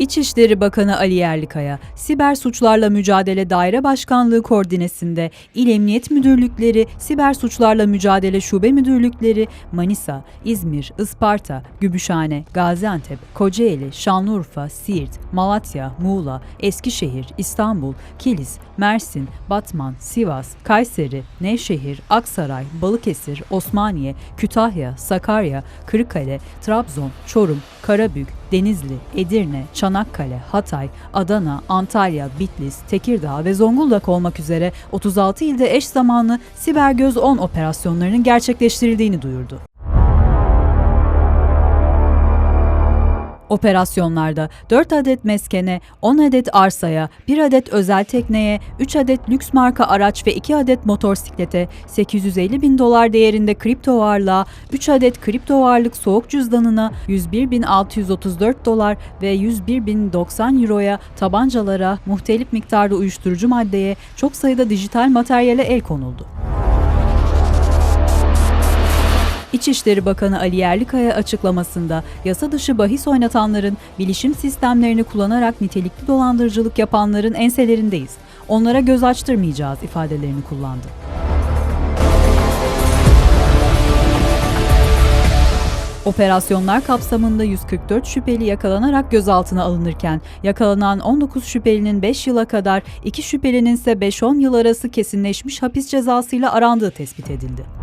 İçişleri Bakanı Ali Yerlikaya, Siber Suçlarla Mücadele Daire Başkanlığı koordinesinde İl Emniyet Müdürlükleri, Siber Suçlarla Mücadele Şube Müdürlükleri, Manisa, İzmir, Isparta, Gümüşhane, Gaziantep, Kocaeli, Şanlıurfa, Siirt, Malatya, Muğla, Eskişehir, İstanbul, Kilis, Mersin, Batman, Sivas, Kayseri, Nevşehir, Aksaray, Balıkesir, Osmaniye, Kütahya, Sakarya, Kırıkkale, Trabzon, Çorum, Karabük, Denizli, Edirne, Çanakkale, Hatay, Adana, Antalya, Bitlis, Tekirdağ ve Zonguldak olmak üzere 36 ilde eş zamanlı Siber Göz 10 operasyonlarının gerçekleştirildiğini duyurdu. Operasyonlarda 4 adet meskene, 10 adet arsaya, 1 adet özel tekneye, 3 adet lüks marka araç ve 2 adet motosiklete, 850 bin dolar değerinde kripto varlığa, 3 adet kripto varlık soğuk cüzdanına, 101.634 dolar ve 101.090 euroya, tabancalara, muhtelif miktarda uyuşturucu maddeye, çok sayıda dijital materyale el konuldu. İçişleri Bakanı Ali Yerlikaya açıklamasında yasa dışı bahis oynatanların, bilişim sistemlerini kullanarak nitelikli dolandırıcılık yapanların enselerindeyiz. Onlara göz açtırmayacağız ifadelerini kullandı. Operasyonlar kapsamında 144 şüpheli yakalanarak gözaltına alınırken yakalanan 19 şüphelinin 5 yıla kadar, 2 şüphelinin ise 5-10 yıl arası kesinleşmiş hapis cezasıyla arandığı tespit edildi.